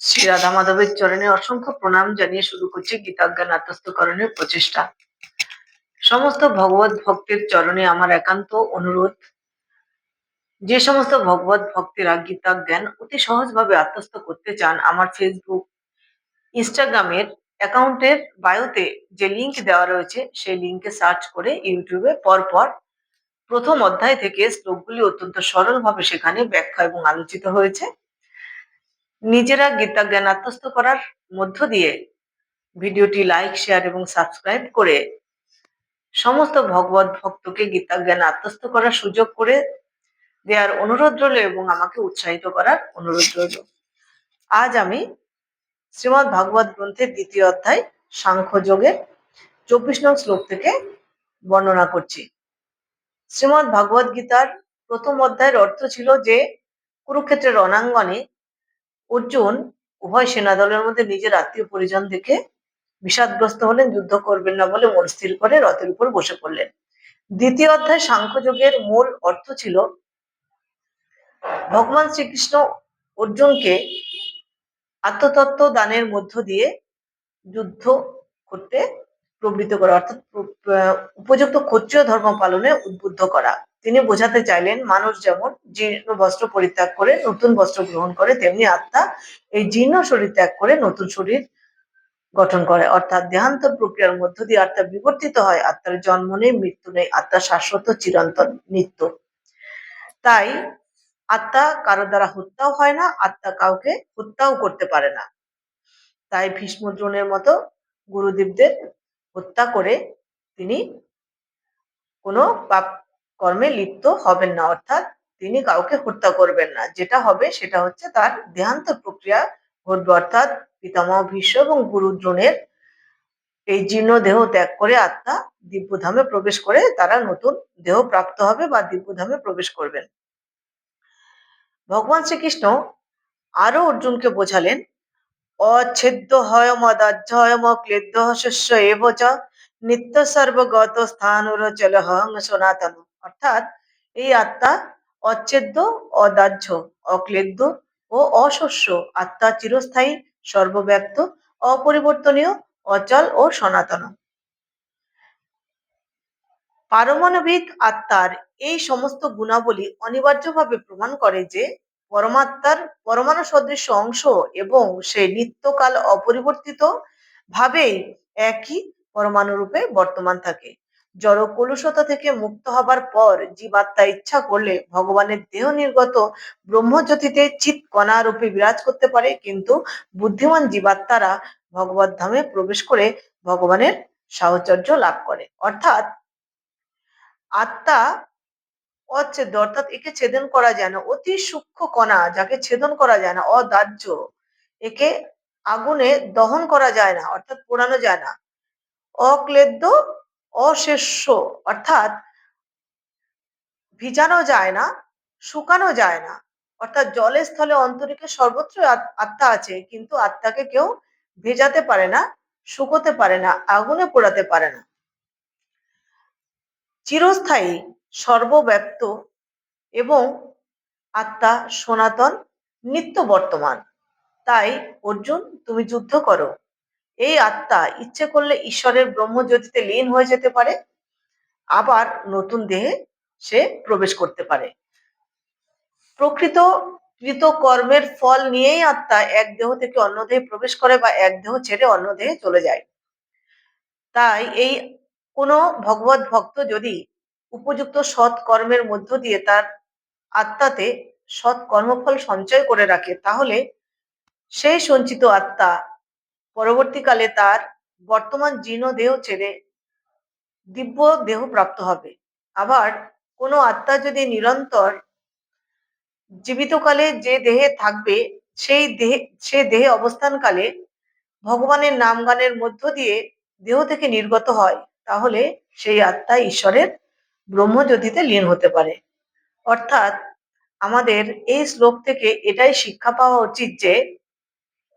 শ্রী রাধা মাধবের চরণে অসংখ্য প্রণাম জানিয়ে শুরু করছি গীতাজ্ঞান আত্মস্থকরণের প্রচেষ্টা। সমস্ত ভগবত ভক্তের চরণে আমার একান্ত অনুরোধ। যে সমস্ত ভগবত ভক্তেরা গীতা জ্ঞান অতি সহজভাবে আত্মস্থ করতে চান, আমার ফেসবুক ইনস্টাগ্রামের অ্যাকাউন্টের বায়োতে যে লিংক দেওয়া রয়েছে, সেই লিংকে সার্চ করে ইউটিউবে পরপর প্রথম অধ্যায় থেকে শ্লোকগুলি অত্যন্ত সরলভাবে সেখানে ব্যাখ্যা এবং আলোচিত হয়েছে। নিজেরা গীতা জ্ঞান আত্মস্থ করার মধ্য দিয়ে ভিডিওটি লাইক, শেয়ার এবং সাবস্ক্রাইব করে সমস্ত ভগবত ভক্তকে গীতা জ্ঞান আত্মস্থ করার সুযোগ করে দেওয়ার অনুরোধ রইল এবং আমাকে উৎসাহিত করার অনুরোধ রইল। আজ আমি শ্রীমৎ ভাগবত গ্রন্থের দ্বিতীয় অধ্যায় সাংখ্য যোগের চব্বিশ নং শ্লোক থেকে বর্ণনা করছি। শ্রীমৎ ভাগবত গীতার প্রথম অধ্যায়ের অর্থ ছিল যে কুরুক্ষেত্রের রণাঙ্গনে অর্জুন উভয় সেনাদলের মধ্যে নিজের আত্মীয় পরিজন দেখে বিষাদগ্রস্ত হলেন, যুদ্ধ করবেন না বলে মন স্থির করে রথের উপর বসে পড়লেন। দ্বিতীয় অধ্যায় সাংখ্যযোগের মূল অর্থ ছিল, ভগবান শ্রীকৃষ্ণ অর্জুনকে আত্মতত্ত্ব দানের মধ্য দিয়ে যুদ্ধ করতে প্রবৃত্ত করা, অর্থাৎ উপযুক্ত ক্ষত্রিয় ধর্ম পালনে উদ্বুদ্ধ করা। তিনি বোঝাতে চাইলেন, মানুষ যেমন জীর্ণ বস্ত্র পরিত্যাগ করে, নতুন বস্ত্র গ্রহণ করে, তেমনি আত্মা এই জীর্ণ শরীর ত্যাগ করে নতুন শরীর গঠন করে। অর্থাৎ দেহান্ত প্রক্রিয়ার মধ্য দিয়ে আত্মা বিবর্তিত হয়, আত্মার জন্ম নেই, মৃত্যু নেই, আত্মা শাশ্বত, চিরন্তন, নিত্য। তাই আত্মা কারও দ্বারা হত্যাও হয় না, আত্মা কাউকে হত্যাও করতে পারে না। তাই ভীষ্ম দ্রোণের মতো গুরুদেবদের হত্যা করে তিনি কোনো পাপ কর্মে লিপ্ত হবেন না, অর্থাৎ তিনি কাউকে হত্যা করবেন না। যেটা হবে সেটা হচ্ছে তার দেহান্ত প্রক্রিয়া ঘটবে, অর্থাৎ পিতামহ ভীষ্ম এবং গুরু দ্রোণের এই জীর্ণ দেহ ত্যাগ করে আত্মা দিব্যধামে প্রবেশ করে তারা নতুন দেহ প্রাপ্ত হবে বা দিব্যধামে প্রবেশ করবেন। ভগবান শ্রীকৃষ্ণ আরও অর্জুনকে বোঝালেন অচ্ছেদ্য হয় মদাহ্যয়ম ক্লেদ্য শস্য এবচ নিত্য সর্বগত স্থানুর চলহং সনাতন। অর্থাৎ এই আত্মা অচ্ছেদ্য অদাহ্য অক্লেদ্য ও অশস্য আত্মা চিরস্থায়ী সর্বব্যক্ত অপরিবর্তনীয়, অচল ও সনাতন। পারমাণবিক আত্মার এই সমস্ত গুণাবলী অনিবার্যভাবে প্রমাণ করে যে পরমাত্মার পরমাণু সদৃশ অংশ এবং সে নিত্যকাল অপরিবর্তিত ভাবেই একই পরমাণু রূপে বর্তমান থাকে। জড় কলুষতা থেকে মুক্ত হবার পর জীবাত্মা ইচ্ছা করলে ভগবানের দেহ নির্গত ব্রহ্মজ্যোতিতে চিৎ কণা রূপে বিরাজ করতে পারে, কিন্তু বুদ্ধিমান জীবাত্মারা ভগবত ধামে প্রবেশ করে ভগবানের সাহচর্য লাভ করে। অর্থাৎ আত্মা অচ্ছেদ্য, অর্থাৎ একে ছেদন করা যায় না। অতি সূক্ষ্ম কণা যাকে ছেদন করা যায় না, অদাহ্য, একে আগুনে দহন করা যায় না, অর্থাৎ পোড়ানো যায় না। অক্লেদ্য, অশেষ্য, অর্থাৎ ভিজানো যায় না, শুকানো যায় না। অর্থাৎ জলের স্থলে অন্তরিকে সর্বত্র আত্মা আছে, কিন্তু আত্মাকে কেউ ভেজাতে পারে না, শুকোতে পারে না, আগুনে পোড়াতে পারে না। চিরস্থায়ী সর্বব্যাপ্ত এবং আত্মা সনাতন, নিত্য বর্তমান। তাই অর্জুন, তুমি যুদ্ধ করো। এই আত্মা ইচ্ছে করলে ঈশ্বরের ব্রহ্মজ্যোতিতে লীন হয়ে যেতে পারে, আবার নতুন দেহে সে প্রবেশ করতে পারে। প্রকৃত কৃত কর্মের ফল নিয়েই আত্মা এক দেহ থেকে অন্য দেহে প্রবেশ করে বা এক দেহ ছেড়ে অন্য দেহে চলে যায়। তাই এই কোনো ভগবত ভক্ত যদি উপযুক্ত সৎ কর্মের মধ্য দিয়ে তার আত্মাতে সৎ কর্মফল সঞ্চয় করে রাখে, তাহলে সেই সঞ্চিত আত্মা পরবর্তীকালে তার বর্তমান জীর্ণ দেহ ছেড়ে দিব্য দেহ প্রাপ্ত হবে। আবার কোনো আত্মা যদি নিরন্তর জীবিতকালে যে দেহে থাকবে, সেই দেহে, সে দেহে অবস্থানকালে ভগবানের নাম গানের মধ্য দিয়ে দেহ থেকে নির্গত হয়, তাহলে সেই আত্মা ঈশ্বরের ব্রহ্মজ্যোতিতে লীন হতে পারে। অর্থাৎ আমাদের এই শ্লোক থেকে এটাই শিক্ষা পাওয়া উচিত যে,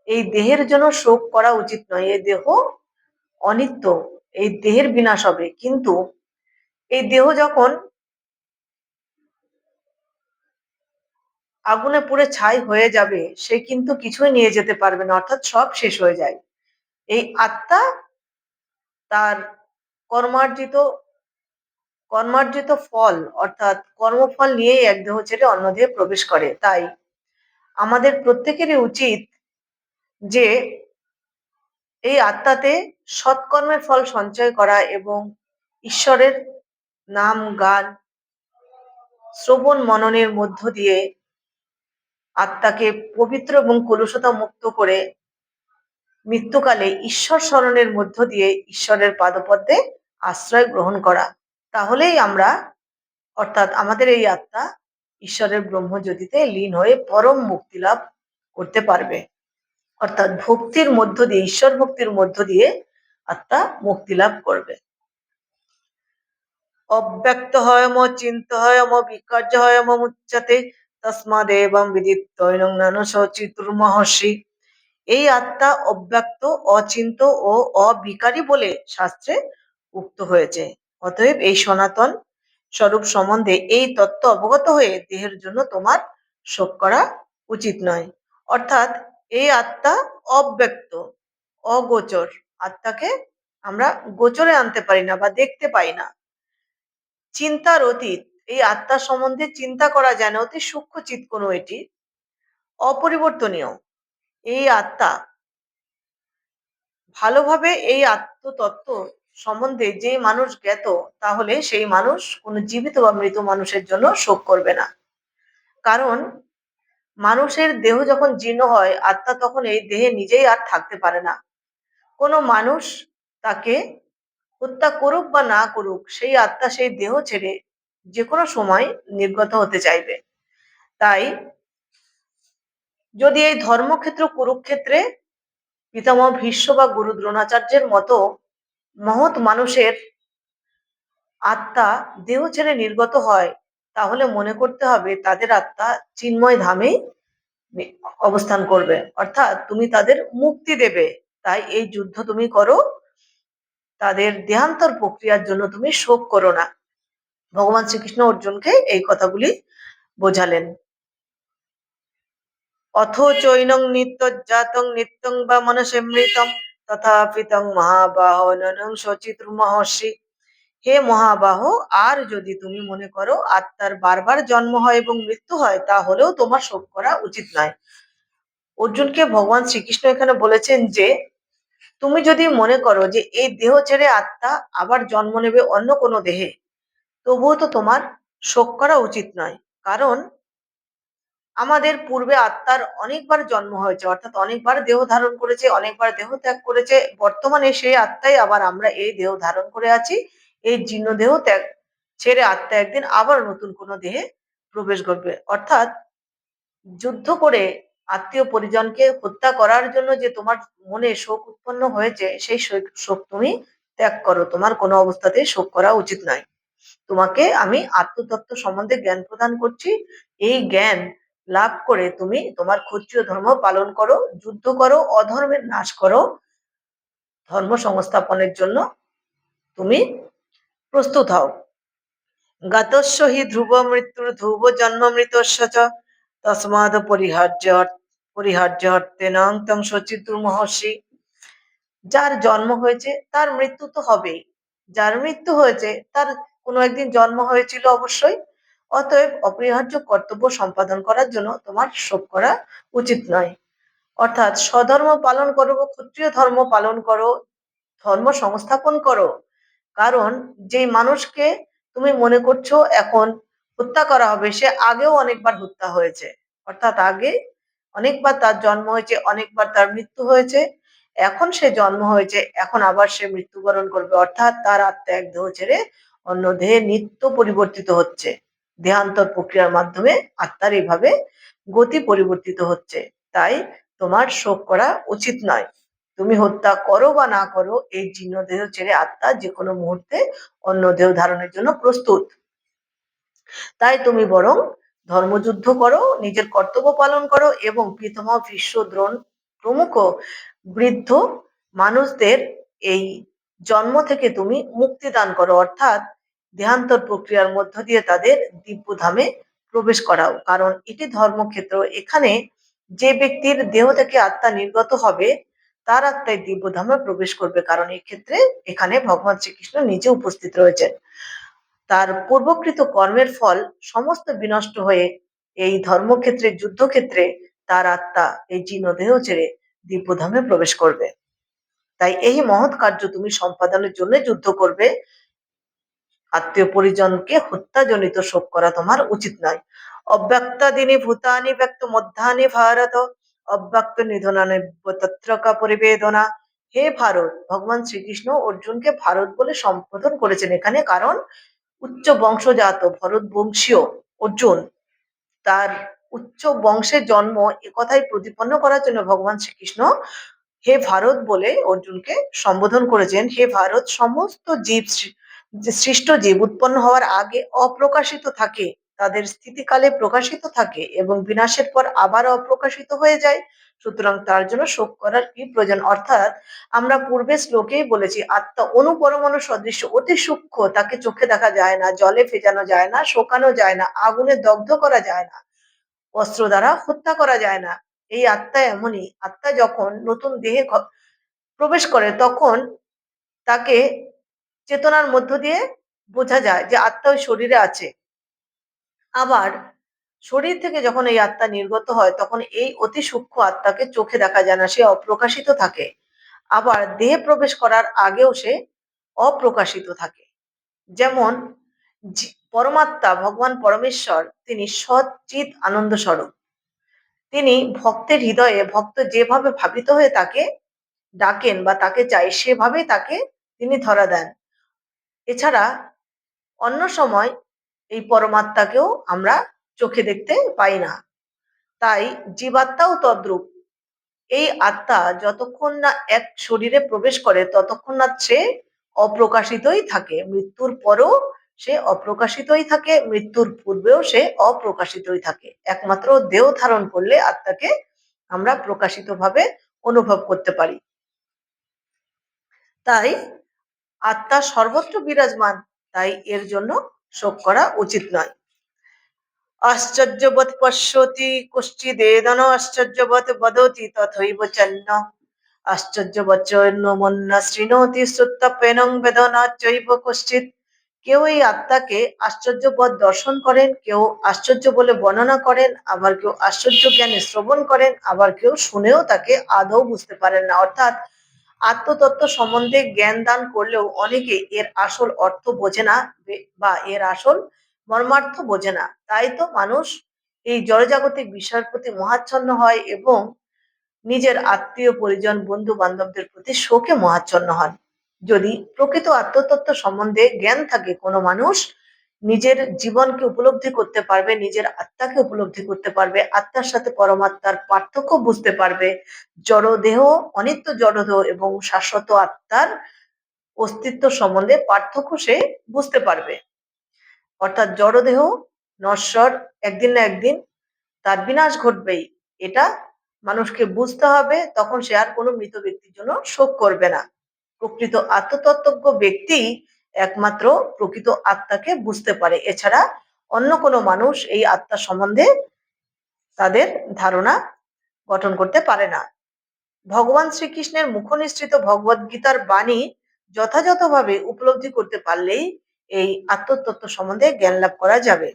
এই দেহের জন্য শোক করা উচিত নয়, এই দেহ অনিত্য, এই দেহের বিনাশ হবে। কিন্তু এই দেহ যখন আগুনে পুড়ে ছাই হয়ে যাবে, সে কিন্তু কিছুই নিয়ে যেতে পারবে না, অর্থাৎ সব শেষ হয়ে যায়। এই আত্মা তার কর্মার্জিত কর্মার্জিত ফল, অর্থাৎ কর্মফল নিয়েই এক দেহ ছেড়ে অন্য দেহে প্রবেশ করে। তাই আমাদের প্রত্যেকেরই উচিত যে এই আত্মাতে সৎকর্মের ফল সঞ্চয় করা এবং ঈশ্বরের নাম, গান, শ্রবণ, মননের মধ্য দিয়ে আত্মাকে পবিত্র এবং কলুষতা মুক্ত করে মৃত্যুকালে ঈশ্বর স্মরণের মধ্য দিয়ে ঈশ্বরের পাদপদ্মে আশ্রয় গ্রহণ করা। তাহলেই আমরা, অর্থাৎ আমাদের এই আত্মা ঈশ্বরের ব্রহ্মজ্যোতিতে লীন হয়ে পরম মুক্তি লাভ করতে পারবে। অর্থাৎ ভক্তির মধ্য দিয়ে, ঈশ্বর ভক্তির মধ্য দিয়ে আত্মা মুক্তি লাভ করবে। অব্যক্ত হয়ম, চিন্ত হয়ম, বিকার্য হয়ম উচ্চতে তস্মাদেবম বিদিত্তৈনং নানস চিতুর্মহর্ষি এই আত্মা অব্যক্ত, অচিন্ত ও অবিকারী বলে শাস্ত্রে উক্ত হয়েছে। অতএব এই সনাতন স্বরূপ সম্বন্ধে এই তত্ত্ব অবগত হয়ে দেহের জন্য তোমার শোক করা উচিত নয়। অর্থাৎ এই আত্মা অব্যক্ত, অগোচর। আত্মাকে আমরা গোচরে আনতে পারি না বা দেখতে পাই না। চিন্তার অতীত, এই আত্মা সম্বন্ধে চিন্তা করা যায় না অতি সূক্ষ্ম চিত কোনো এটি। অপরিবর্তনীয়, এই আত্মা ভালোভাবে এই আত্মতত্ত্ব সম্বন্ধে যে মানুষ জ্ঞাত, তাহলে সেই মানুষ কোনো জীবিত বা মৃত মানুষের জন্য শোক করবে না। কারণ মানুষের দেহ যখন জীর্ণ হয়, আত্মা তখন এই দেহে নিজেই আর থাকতে পারে না। কোনো মানুষ তাকে হত্যা করুক বা না করুক, সেই আত্মা সেই দেহ ছেড়ে যে কোনো সময় নির্গত হতে চাইবে। তাই যদি এই ধর্মক্ষেত্র, কুরুক্ষেত্রে পিতামহ ভীষ্ম বা গুরু দ্রোণাচার্যের মতো মহৎ মানুষের আত্মা দেহ ছেড়ে নির্গত হয়, তাহলে মনে করতে হবে তাদের আত্মা চিন্ময় ধামেই অবস্থান করবে। অর্থাৎ তুমি তাদের মুক্তি দেবে। তাই এই যুদ্ধ তুমি করো, তাদের দেহান্তর প্রক্রিয়ার জন্য তুমি শোক করো না। ভগবান শ্রীকৃষ্ণ অর্জুনকে এই কথাগুলি বোঝালেন। অথ চৈনং নিত্য জাতং নিত্যং বা তথাপিতং মহাবাহ ননং সচিত্র মহর্ষি হে মহাবাহ, আর যদি তুমি মনে করো আত্মার বারবার জন্ম হয় এবং মৃত্যু হয়, তাহলেও তোমার শোক করা উচিত নয়। অর্জুনকে ভগবান শ্রীকৃষ্ণ এখানে বলেছেন যে, তুমি যদি মনে করো যে এই দেহ ছেড়ে আত্মা আবার জন্ম নেবে অন্য কোনো দেহে, তবুও তো তোমার শোক করা উচিত নয়। কারণ আমাদের পূর্বে আত্মার অনেকবার জন্ম হয়েছে, অর্থাৎ অনেকবার দেহ ধারণ করেছে, অনেকবার দেহ ত্যাগ করেছে। বর্তমানে সেই আত্মাই আবার আমরা এই দেহ ধারণ করে আছি। এই জীর্ণ দেহ ত্যাগ ছেড়ে আত্মা একদিন আবার নতুন কোনো দেহে প্রবেশ করবে। অর্থাৎ যুদ্ধ করে আত্মীয় পরিজনকে হত্যা করার জন্য যে তোমার মনে শোক উৎপন্ন হয়েছে, সেই শোক তুমি ত্যাগ করো। তোমার কোনো অবস্থাতেই শোক করা উচিত নয়। তোমাকে আমি আত্মতত্ত্ব সম্বন্ধে জ্ঞান প্রদান করছি। এই জ্ঞান লাভ করে তুমি তোমার ক্ষত্রিয় ধর্ম পালন করো, যুদ্ধ করো, অধর্মের নাশ করো। ধর্ম সংস্থাপনের জন্য তুমি প্রস্তুত হও। গাতস্য হি ধ্রুব মৃত্যুর ধ্রুব জন্ম মৃতস্য তসমাদ পরিহার্য পরিহার্য অর্থেনং তং সচিত্র মহর্ষি। যার জন্ম হয়েছে, তার মৃত্যু তো হবেই। যার মৃত্যু হয়েছে, তার কোনো একদিন জন্ম হয়েছিল অবশ্যই। অতএব অপরিহার্য কর্তব্য সম্পাদন করার জন্য তোমার শোক করা উচিত নয়। অর্থাৎ স্বধর্ম পালন করো, ক্ষত্রিয় ধর্ম পালন করো, ধর্ম সংস্থাপন করো। কারণ যে মানুষকে তুমি মনে করছ এখন হত্যা করা হবে, সে আগেও অনেকবার হত্যা হয়েছে। অর্থাৎ আগে অনেকবার তার জন্ম হয়েছে, অনেকবার তার মৃত্যু হয়েছে, এখন সে জন্ম হয়েছে, এখন আবার সে মৃত্যুবরণ করবে। অর্থাৎ তার আত্মা এক দেহ ছেড়ে অন্য দেহে নিত্য পরিবর্তিত হচ্ছে। দেহান্তর প্রক্রিয়ার মাধ্যমে আত্মার এইভাবে গতি পরিবর্তিত হচ্ছে। তাই তোমার শোক করা উচিত নয়। তুমি হত্যা করো বা না করো, এই জীর্ণ দেহ ছেড়ে আত্মা যে কোনো মুহূর্তে অন্য দেহ ধারণের জন্য প্রস্তুত। তাই তুমি বরং ধর্মযুদ্ধ করো, নিজের কর্তব্য পালন করো এবং পিতামহ ভীষ্ম দ্রোণ প্রমুখ বৃদ্ধ মানুষদের এই জন্ম থেকে তুমি মুক্তি দান করো। অর্থাৎ দেহান্তর প্রক্রিয়ার মধ্য দিয়ে তাদের দিব্যধামে প্রবেশ করাও। কারণ এটি ধর্মক্ষেত্র। এখানে যে ব্যক্তির দেহ থেকে আত্মা নির্গত হবে, তার আত্মায় দিব্যধামে প্রবেশ করবে। কারণ এই ক্ষেত্রে এখানে ভগবান শ্রীকৃষ্ণ নিজে উপস্থিত রয়েছেন। তার পূর্বকৃত কর্মের ফল সমস্ত বিনষ্ট হয়ে এই ধর্মক্ষেত্রে, যুদ্ধক্ষেত্রে তার আত্মা এই জীর্ণ দেহ ছেড়ে দিব্যধামে প্রবেশ করবে। তাই এই মহৎ কার্য তুমি সম্পাদনের জন্য যুদ্ধ করবে। আত্মীয় পরিজনকে হত্যাজনিত শোক করা তোমার উচিত নয়। অব্যক্তাদিনী ভূতানি ব্যক্ত মধ্যানি ভারত, অব্যক্ত নিধনানে তত্রকা পরিবেদনা। হে ভারত, ভগবান শ্রীকৃষ্ণ অর্জুনকে ভারত বলে সম্বোধন করেছেন এখানে কারণ উচ্চ বংশজাত ভরত বংশীয় অর্জুন তার উচ্চ বংশের জন্ম একথাই প্রতিপন্ন করার জন্য ভগবান শ্রীকৃষ্ণ হে ভারত বলে অর্জুনকে সম্বোধন করেছেন। হে ভারত, সমস্ত জীব সৃষ্ট জীব উৎপন্ন হওয়ার আগে অপ্রকাশিত থাকে, তাদের স্থিতিকালে প্রকাশিত থাকে এবং বিনাশের পর আবার অপ্রকাশিত হয়ে যায়। সুতরাং তার জন্য শোক করার কি প্রয়োজন? অর্থাৎ আমরা পূর্বে শ্লোকেই বলেছি, আত্মা অনুপরমাণু সদৃশ্য অতি সূক্ষ্ম, তাকে চোখে দেখা যায় না, জলে ভেজানো যায় না, শোকানো যায় না, আগুনে দগ্ধ করা যায় না, অস্ত্র দ্বারা হত্যা করা যায় না। এই আত্মা এমনই, আত্মা যখন নতুন দেহে প্রবেশ করে, তখন তাকে চেতনার মধ্য দিয়ে বোঝা যায় যে আত্মা ওই শরীরে আছে। আবার শরীর থেকে যখন এই আত্মা নির্গত হয়, তখন এই অতি সূক্ষ্ম আত্মাকে চোখে দেখা যায় না, সে অপ্রকাশিত থাকে। আবার দেহে প্রবেশ করার আগেও সে অপ্রকাশিত থাকে। যেমন পরমাত্মা ভগবান পরমেশ্বর, তিনি সচিত আনন্দ স্বরূপ। তিনি ভক্তের হৃদয়ে ভক্ত যেভাবে ভাবিত হয়ে তাকে ডাকেন বা তাকে চাই সেভাবে তাকে তিনি ধরা দেন। এছাড়া অন্য সময় এই পরমাত্মাকেও আমরা চোখে দেখতে পাই না। তাই জীবাত্মাও তদ্রূপ। এই আত্মা যতক্ষণ না এক শরীরে প্রবেশ করে, ততক্ষণ না সে অপ্রকাশিতই থাকে। মৃত্যুর পরেও সে অপ্রকাশিতই থাকে, মৃত্যুর পূর্বেও সে অপ্রকাশিতই থাকে। একমাত্র দেহ ধারণ করলে আত্মাকে আমরা প্রকাশিতভাবে অনুভব করতে পারি। তাই আত্মা সর্বত্র বিরাজমান, তাই এর জন্য শোক করা উচিত নয়। আশ্চর্যবৎ পশ্যতি কশ্চিদেদন আশ্চর্যবৎ বদতি তথৈব চন্ন। আশ্চর্যবচ্চন্ন মন্না শৃণোতি শ্রুত্তপেনং বেদনা চৈব কশ্চিৎ কেউ এই আত্মাকে আশ্চর্যবৎ দর্শন করেন, কেউ আশ্চর্য বলে বর্ণনা করেন, আবার কেউ আশ্চর্য জ্ঞানে শ্রবণ করেন, আবার কেউ শুনেও তাকে আদৌ বুঝতে পারেন না। অর্থাৎ আত্মতত্ত্ব সম্বন্ধে জ্ঞান দান করলেও অনেকে এর আসল অর্থ বোঝে না বা এর আসল মর্মার্থ বোঝে না। তাই তো মানুষ এই জড়জাগতিক বিষয়ের প্রতি মহাচ্ছন্ন হয় এবং নিজের আত্মীয়, পরিজন বন্ধু বান্ধবদের প্রতি শোকে মহাচ্ছন্ন হন। যদি প্রকৃত আত্মতত্ত্ব সম্বন্ধে জ্ঞান থাকে কোনো মানুষ নিজের জীবনকে উপলব্ধি করতে পারবে, নিজের আত্মাকে উপলব্ধি করতে পারবে, আত্মার সাথে পরমাত্মার পার্থক্য বুঝতে পারবে। জড়দেহ, অনিত্য জড়দেহ এবং শাশ্বত আত্মার অস্তিত্ব সম্বন্ধে পার্থক্য সে বুঝতে পারবে। অর্থাৎ জড়দেহ, নশ্বর, একদিন না একদিন তার বিনাশ ঘটবেই। এটা মানুষকে বুঝতে হবে, তখন সে আর কোনো মৃত ব্যক্তির জন্য শোক করবে না। প্রকৃত আত্মতত্ত্বজ্ঞ ব্যক্তি একমাত্র প্রকৃত আত্মাকে বুঝতে পারে। এছাড়া অন্য কোনো মানুষ এই আত্মা সম্বন্ধে তাদের ধারণা গঠন করতে পারে না। ভগবান শ্রীকৃষ্ণের মুখনিসৃত ভগবত গীতার বাণী যথাযথভাবে উপলব্ধি করতে পারলেই এই আত্মতত্ত্ব সম্বন্ধে জ্ঞান লাভ করা যাবে।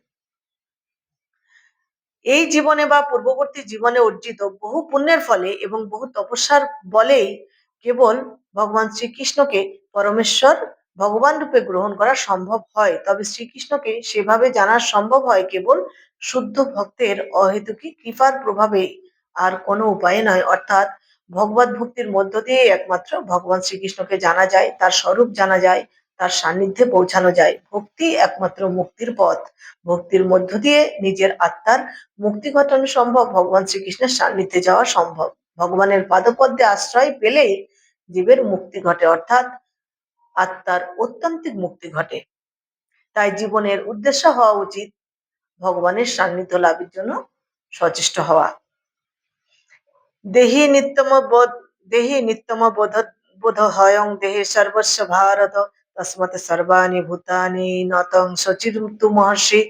এই জীবনে বা পূর্ববর্তী জীবনে অর্জিত বহু পুণ্যের ফলে এবং বহু তপস্যার বলেই কেবল ভগবান শ্রীকৃষ্ণকে পরমেশ্বর ভগবান রূপে গ্রহণ করা সম্ভব হয়। তবে শ্রীকৃষ্ণকে সেভাবে জানা সম্ভব হয় কেবল শুদ্ধ ভক্তের অহেতুকী কৃপার প্রভাবে। আর কোনো উপায়ে নয়। অর্থাৎ ভগবত ভক্তির মধ্য দিয়ে একমাত্র ভগবান শ্রীকৃষ্ণকে জানা যায়, তার স্বরূপ জানা যায়, তার সান্নিধ্যে পৌঁছানো যায়। ভক্তি একমাত্র মুক্তির পথ। ভক্তির মধ্য দিয়ে নিজের আত্মার মুক্তি ঘটানো সম্ভব, ভগবান শ্রীকৃষ্ণের সান্নিধ্যে যাওয়া সম্ভব। ভগবানের পাদপদ্মে আশ্রয় পেলে জীবের মুক্তি ঘটে। অর্থাৎ আত্মার অত্যন্তিক মুক্তি ঘটে। তাই জীবনের উদ্দেশ্য হওয়া উচিত ভগবানের সান্নিধ্য লাভের জন্য সচেষ্ট হওয়া। দেহি নিত্যম বোধ, দেহি নিত্যম বোধ বোধ হয়ং দেহে সর্বস্ব ভারত, তসমত সর্বাণি ভূতানি নতং সচিরুতু মহর্ষি।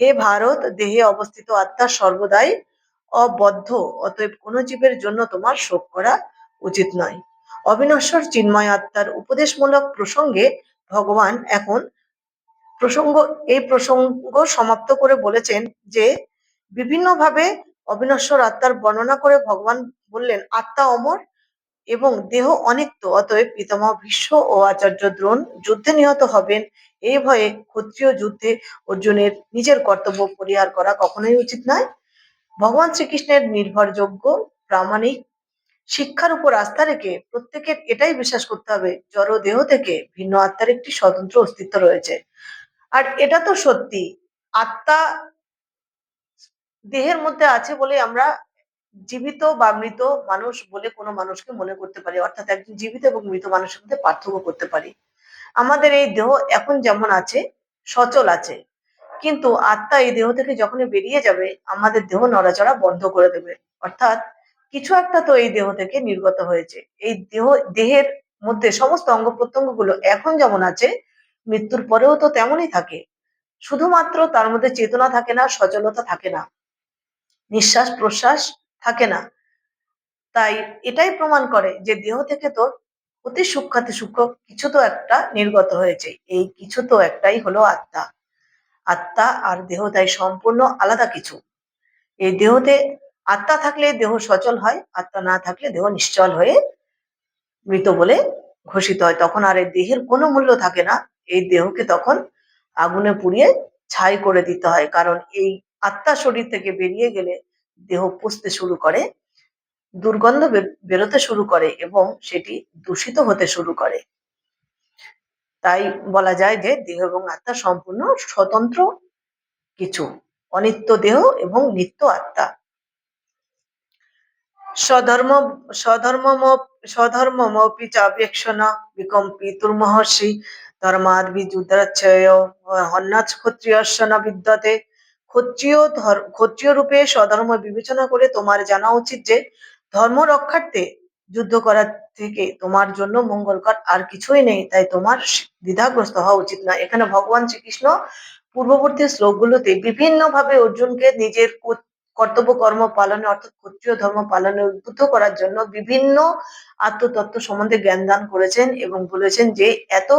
হে ভারত, দেহে অবস্থিত আত্মা সর্বদাই অবদ্ধ, অতএব কোনো জীবের জন্য তোমার শোক করা উচিত নয়। অবিনশ্বর চিন্ময় আত্মার উপদেশমূলক প্রসঙ্গে ভগবান এখন প্রসঙ্গ, এই প্রসঙ্গ সমাপ্ত করে বলেছেন যে, বিভিন্নভাবে অবিনশ্বর আত্মার বর্ণনা করে ভগবান বললেন, আত্মা অমর এবং দেহ অনিত্য, অতএব পিতামহ ভীষ্ম ও আচার্য দ্রোণ যুদ্ধে নিহত হবেন। এই ভয়ে ক্ষত্রিয় যুদ্ধে অর্জুনের নিজের কর্তব্য পরিহার করা কখনোই উচিত নয়। ভগবান শ্রীকৃষ্ণের নির্ভরযোগ্য প্রামাণিক শিক্ষার উপর আস্থা রেখে প্রত্যেকের এটাই বিশ্বাস করতে হবে জড় দেহ থেকে ভিন্ন আত্মার একটি স্বতন্ত্র অস্তিত্ব রয়েছে। আর এটা তো সত্যি, আত্মা দেহের মধ্যে আছে বলে আমরা জীবিত বা মৃত মানুষ বলে কোনো মানুষকে মনে করতে পারি, অর্থাৎ একজন জীবিত এবং মৃত মানুষের মধ্যে পার্থক্য করতে পারি। আমাদের এই দেহ এখন যেমন আছে, সচল আছে, কিন্তু আত্মা এই দেহ থেকে যখনই বেরিয়ে যাবে, আমাদের দেহ নড়াচড়া বন্ধ করে দেবে। অর্থাৎ কিছু একটা তো এই দেহ থেকে নির্গত হয়েছে। এই দেহ, দেহের মধ্যে সমস্ত অঙ্গ প্রত্যঙ্গগুলো এখন যেমন আছে, মৃত্যুর পরেও তো তেমনই থাকে। শুধুমাত্র তার মধ্যে চেতনা থাকে না, সচলতা থাকে না। নিঃশ্বাস প্রশ্বাস থাকে না। তাই এটাই প্রমাণ করে যে দেহ থেকে তোর অতি সূক্ষ্মাতি সূক্ষ্ম কিছু তো একটা নির্গত হয়েছে। এই কিছু তো একটাই হলো আত্মা। আত্মা আর দেহ তাই সম্পূর্ণ আলাদা কিছু। এই দেহতে আত্মা থাকলে দেহ সচল হয়, আত্মা না থাকলে দেহ নিশ্চল হয়ে মৃত বলে ঘোষিত হয়। তখন আর এই দেহের কোনো মূল্য থাকে না। এই দেহকে তখন আগুনে পুড়িয়ে ছাই করে দিতে হয়। কারণ এই আত্মা শরীর থেকে বেরিয়ে গেলে দেহ পুষতে শুরু করে, দুর্গন্ধ বেরোতে শুরু করে এবং সেটি দূষিত হতে শুরু করে। তাই বলা যায় যে দেহ এবং আত্মা সম্পূর্ণ স্বতন্ত্র কিছু। অনিত্য দেহ এবং নিত্য আত্মা। স্বধর্ম, স্বধর্মম, স্বধর্মমপি চাপেক্ষণ বিকম্পিতুর্মহর্ষি ধর্মাদ বিযুদ্রাচ্ছয় হন্যাচ ক্ষত্রিয়স্য ন বিদ্যতে। ক্ষত্রিয় ক্ষত্রিয় রূপে স্বধর্ম বিবেচনা করে তোমার জানা উচিত যে, ধর্ম রক্ষার্থে যুদ্ধ করার থেকে তোমার জন্য মঙ্গলকর আর কিছুই নেই, তাই তোমার দ্বিধাগ্রস্ত হওয়া উচিত না। এখানে ভগবান শ্রীকৃষ্ণ পূর্ববর্তী শ্লোকগুলোতে বিভিন্নভাবে অর্জুনকে নিজের কর্তব্য, কর্ম পালনে, অর্থাৎ ক্ষত্রিয় ধর্ম পালনে উদ্বুদ্ধ করার জন্য বিভিন্ন আত্মতত্ত্ব সম্বন্ধে জ্ঞান দান করেছেন এবং বলেছেন যে এত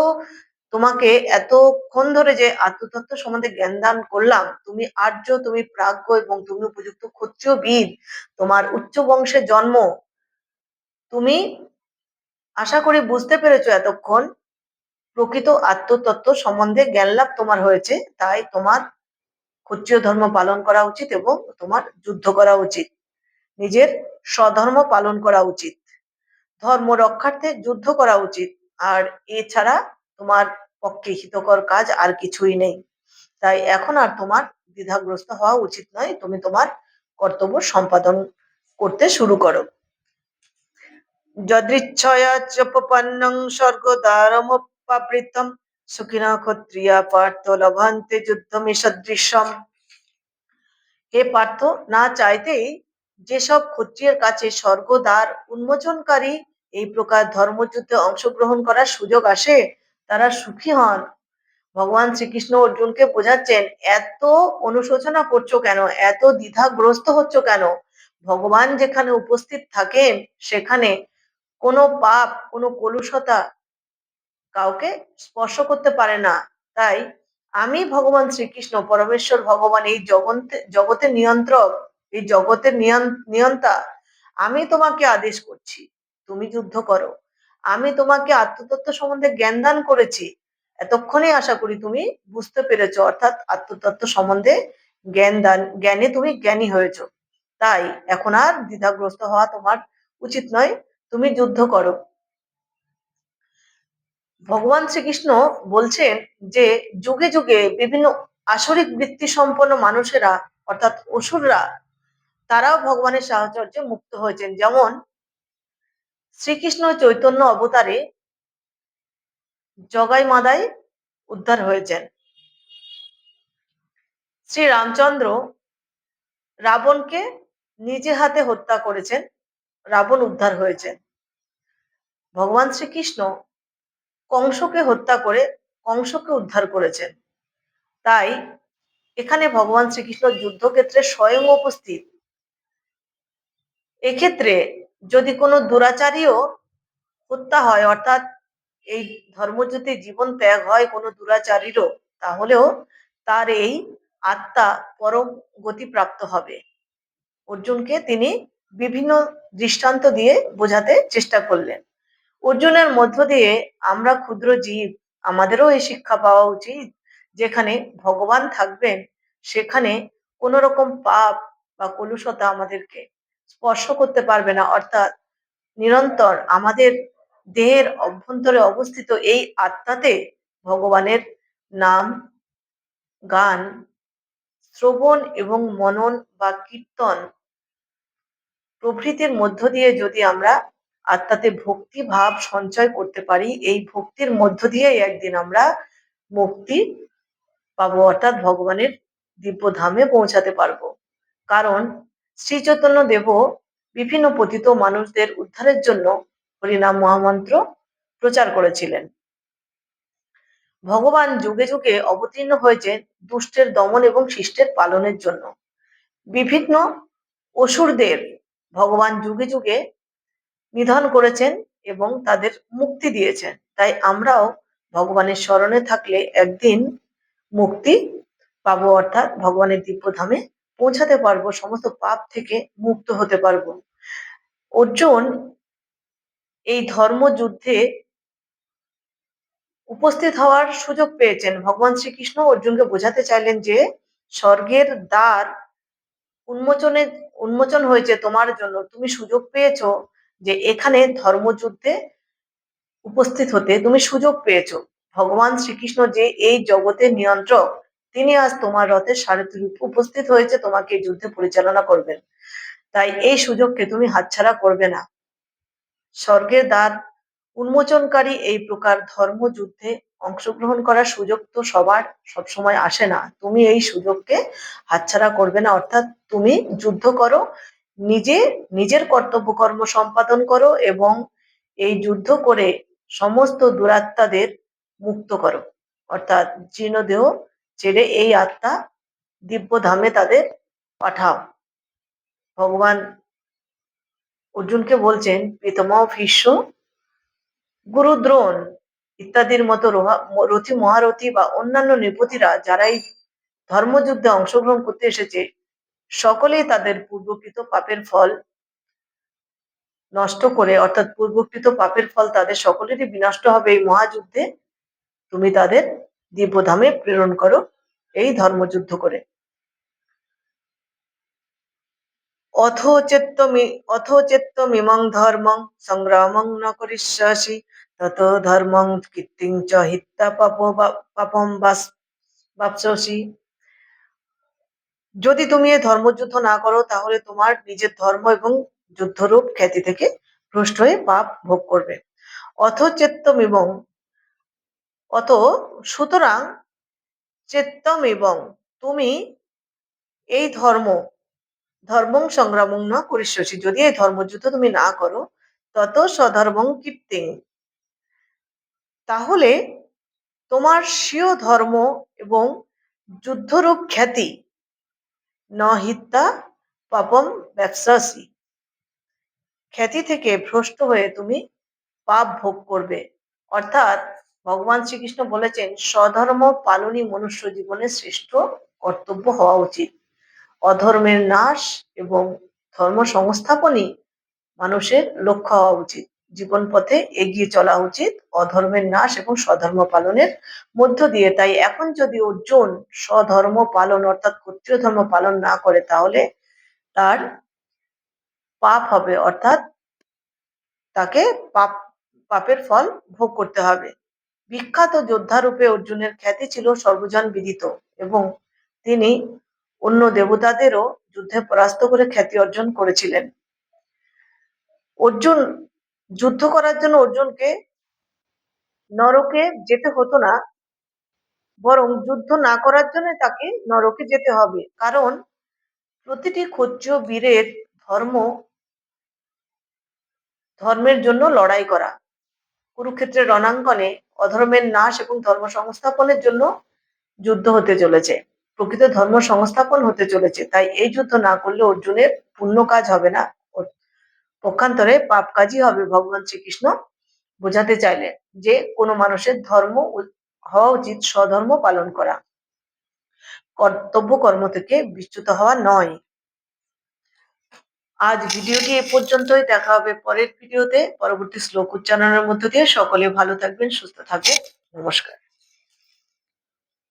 তোমাকে এতক্ষণ ধরে যে আত্মতত্ত্ব সম্বন্ধে জ্ঞান দান করলাম, তুমি আর্য, তুমি প্রাজ্ঞ এবং তুমি উপযুক্ত ক্ষত্রিয় বীর তোমার উচ্চ বংশে জন্ম, তুমি আশা করি বুঝতে পেরেছ এতক্ষণ প্রকৃত আত্মতত্ত্ব সম্বন্ধে জ্ঞান লাভ তোমার হয়েছে, তাই তোমার ক্ষত্রিয় ধর্ম পালন করা উচিত এবং তোমার যুদ্ধ করা উচিত। নিজের স্বধর্ম পালন করা উচিত। ধর্ম রক্ষার্থে যুদ্ধ করা উচিত। আর এছাড়া তোমার পক্ষে হিতকর কাজ আর কিছুই নেই। তাই এখন আর তোমার দ্বিধাগ্রস্ত হওয়া উচিত নয়। তুমি তোমার কর্তব্য সম্পাদন করতে শুরু করো। যদৃচ্ছয়া চোপপন্নং স্বর্গদ্বারমুপাবৃতম সুখিনা ক্ষত্রিয়া পার্থ লভান্তে যুদ্ধমি সদৃশম। হে পার্থ, না চাইতেই যেসব ক্ষত্রিয়ের কাছে স্বর্গদ্বার উন্মোচনকারী এই প্রকার ধর্মযুদ্ধে অংশগ্রহণ করার সুযোগ আসে, তারা সুখী হন। ভগবান শ্রীকৃষ্ণ অর্জুনকে বোঝাচ্ছেন, এত অনুশোচনা করছ কেন? এত দ্বিধাগ্রস্ত হচ্ছ কেন? ভগবান যেখানে উপস্থিত থাকেন, সেখানে কোনো পাপ, কোনো কলুষতা কাউকে স্পর্শ করতে পারে না। তাই আমি ভগবান শ্রীকৃষ্ণ, পরমেশ্বর ভগবান, এই জগতে জগতের নিয়ন্ত্রক, এই জগতের নিয়ন্তা, আমি তোমাকে আদেশ করছি, তুমি যুদ্ধ করো। আমি তোমাকে আত্মতত্ত্ব সম্বন্ধে জ্ঞান দান করেছি। এতক্ষণে আশা করি তুমি বুঝতে পেরেছ, অর্থাৎ আত্মতত্ত্ব সম্বন্ধে জ্ঞান দান, জ্ঞানে তুমি জ্ঞানী হয়েছো। তাই এখন আর দ্বিধাগ্রস্ত হওয়া তোমার উচিত নয়, তুমি যুদ্ধ করো। ভগবান শ্রীকৃষ্ণ বলছেন যে যুগে যুগে বিভিন্ন আসরিক বৃত্তি সম্পন্ন মানুষেরা, অর্থাৎ অসুররা, তারাও ভগবানের সাহচর্যে মুক্ত হয়েছেন। যেমন শ্রীকৃষ্ণ চৈতন্য অবতারে জগাই মাদাই উদ্ধার হয়েছেন। শ্রী রামচন্দ্র রাবণকে নিজে হাতে হত্যা করেছেন, রাবণ উদ্ধার হয়েছেন। ভগবান শ্রীকৃষ্ণ কংসকে হত্যা করে কংসকে উদ্ধার করেছেন। তাই এখানে ভগবান শ্রীকৃষ্ণ যুদ্ধক্ষেত্রে স্বয়ং উপস্থিত। এক্ষেত্রে যদি কোনো দুরাচারীও হত্যা হয়, অর্থাৎ এই ধর্মযুদ্ধে জীবন ত্যাগ হয় কোনো দুরাচারীরও, তাহলেও তার এই আত্মা পরম গতি প্রাপ্ত হবে। অর্জুনকে তিনি বিভিন্ন দৃষ্টান্ত দিয়ে বোঝাতে চেষ্টা করলেন। অর্জুনের মধ্য দিয়ে আমরা ক্ষুদ্র জীব, আমাদেরও এই শিক্ষা পাওয়া উচিত। যেখানে ভগবান থাকবেন, সেখানে কোনো রকম পাপ বা কলুষতা আমাদেরকে স্পর্শ করতে পারবে না। অর্থাৎ নিরন্তর আমাদের দেহের অভ্যন্তরে অবস্থিত এই আত্মাতে ভগবানের নাম, গান, শ্রবণ এবং মনন বা কীর্তন প্রভৃতির মধ্য দিয়ে যদি আমরা আত্মাতে ভক্তি ভাব সঞ্চয় করতে পারি। এই ভক্তির মধ্য দিয়ে একদিন আমরা মুক্তি পাবো, অর্থাৎ ভগবানের দিব্য ধামে পৌঁছাতে পারব। কারণ শ্রী চৈতন্য দেব বিভিন্ন পতিত মানুষদের উদ্ধারের জন্য হরিনাম মহামন্ত্র প্রচার করেছিলেন। ভগবান যুগে যুগে অবতীর্ণ হয়েছেন দুষ্টের দমন এবং শিষ্টের পালনের জন্য। বিভিন্ন অসুরদের ভগবান যুগে যুগে নিধন করেছেন এবং তাদের মুক্তি দিয়েছেন। তাই আমরাও ভগবানের স্মরণে থাকলে একদিন মুক্তি পাবো, অর্থাৎ ভগবানের দিব্যধামে পৌঁছাতে পারব, সমস্ত পাপ থেকে মুক্ত হতে পারব। অর্জুন এই ধর্মযুদ্ধে উপস্থিত হওয়ার সুযোগ পেয়েছেন। ভগবান শ্রীকৃষ্ণ অর্জুনকে বোঝাতে চাইলেন যে, স্বর্গের দ্বার উন্মোচনে, উন্মোচন হয়েছে তোমার জন্য, তুমি সুযোগ পেয়েছ যে এখানে ধর্মযুদ্ধে উপস্থিত হতে তুমি সুযোগ পেয়েছ। ভগবান শ্রীকৃষ্ণ যে এই জগতের নিয়ন্ত্রক, তিনি আজ তোমার রথের সারথি রূপে উপস্থিত হয়েছে, তোমাকে যুদ্ধে পরিচালনা করবেন। তাই এই সুযোগকে তুমি হাতছাড়া করবে না। স্বর্গের দ্বার উন্মোচনকারী এই প্রকার ধর্মযুদ্ধে অংশগ্রহণ করার সুযোগ তো সবার সবসময় আসে না। তুমি এই সুযোগকে হাতছাড়া করবে না, অর্থাৎ তুমি যুদ্ধ করো নিজে নিজের কর্তব্য কর্ম সম্পাদন করো এবং এই যুদ্ধ করে সমস্ত দুরাত্মাদের মুক্ত করো। অর্থাৎ জীর্ণদেহ ছেড়ে এই আত্মা দিব্য ধামে তাদের পাঠাও। ভগবান অর্জুনকে বলছেন পিতামহ ভীষ্ম, গুরুদ্রোণ ইত্যাদির মতো রথী, মহারথী বা অন্যান্য নৃপতিরা যারা এই ধর্মযুদ্ধে অংশগ্রহণ করতে এসেছে সকলেই তাদের পূর্বকৃত পাপের ফল নষ্ট করে, অর্থাৎ পূর্বকৃত পাপের ফল তাদের সকলেরই বিনষ্ট হবে এই মহাযুদ্ধে। তুমি তাদের দিব্যধামে প্রেরণ করো, এই ধর্মযুদ্ধ করে। অথ চেত্তমি অথ চেত্তমিমং ধর্মং সংগ্রামং ন করিষ্যাসি, তত ধর্মং কীর্তিং চ হিত্যা পাপ পাপম বাপসি যদি তুমি এই ধর্মযুদ্ধ না করো, তাহলে তোমার নিজের ধর্ম এবং যুদ্ধরূপ খ্যাতি থেকে ভ্রষ্ট হয়ে পাপ ভোগ করবে। অথ চেত্তম এবং অত সুতরাং চেত্তম এবং তুমি এই ধর্ম, ধর্মং সংগ্রামং না করিষ্যসি। যদি এই ধর্মযুদ্ধ তুমি না করো, তত স্বধর্মং কীর্তিং। তাহলে তোমার স্বীয় ধর্ম এবং যুদ্ধরূপ খ্যাতি নহিত্যা পাপম ব্যবসাসী। খ্যাতি থেকে ভ্রষ্ট হয়ে তুমি পাপ ভোগ করবে। অর্থাৎ ভগবান শ্রীকৃষ্ণ বলেছেন, স্বধর্ম পালনই মনুষ্য জীবনের শ্রেষ্ঠ কর্তব্য হওয়া উচিত। অধর্মের নাশ এবং ধর্ম সংস্থাপনই মানুষের লক্ষ্য হওয়া উচিত। জীবন পথে এগিয়ে চলা উচিত। অধর্মের নাশ এবং স্বধর্ম পালনের মধ্য দিয়ে। তাই এখন যদি অর্জুন স্বধর্ম পালন অর্থাৎ ক্ষত্রিয় ধর্ম পালন না করে, তাহলে তার পাপ হবে অর্থাৎ তাকে পাপ, পাপের ফল ভোগ করতে হবে। বিখ্যাত যোদ্ধারূপে অর্জুনের খ্যাতি ছিল সর্বজন বিদিত এবং তিনি অন্য দেবতাদেরও যুদ্ধে পরাস্ত করে খ্যাতি অর্জন করেছিলেন। অর্জুন যুদ্ধ করার জন্য অর্জুনকে নরকে যেতে হতো না, বরং যুদ্ধ না করার জন্য তাকে নরকে যেতে হবে। কারণ প্রতিটি ক্ষত্রিয় বীরের ধর্ম, ধর্মের জন্য লড়াই করা। কুরুক্ষেত্রের রণাঙ্গনে অধর্মের নাশ এবং ধর্ম সংস্থাপনের জন্য যুদ্ধ হতে চলেছে। প্রকৃত ধর্ম সংস্থাপন হতে চলেছে, তাই এই যুদ্ধ না করলে অর্জুনের পুণ্য কাজ হবে না। পক্ষান্তরে পাপ কাজই হবে ভগবান শ্রীকৃষ্ণ বোঝাতে চাইলেন যে কোনো মানুষের ধর্ম হওয়া উচিত স্বধর্ম পালন করা। কর্তব্য কর্ম থেকে বিচ্যুত হওয়া নয়। আজ ভিডিওটি এ পর্যন্তই। দেখা হবে পরের ভিডিওতে। পরবর্তী শ্লোক উচ্চারণের মধ্য দিয়ে। সকলে ভালো থাকবেন, সুস্থ থাকবেন। নমস্কার।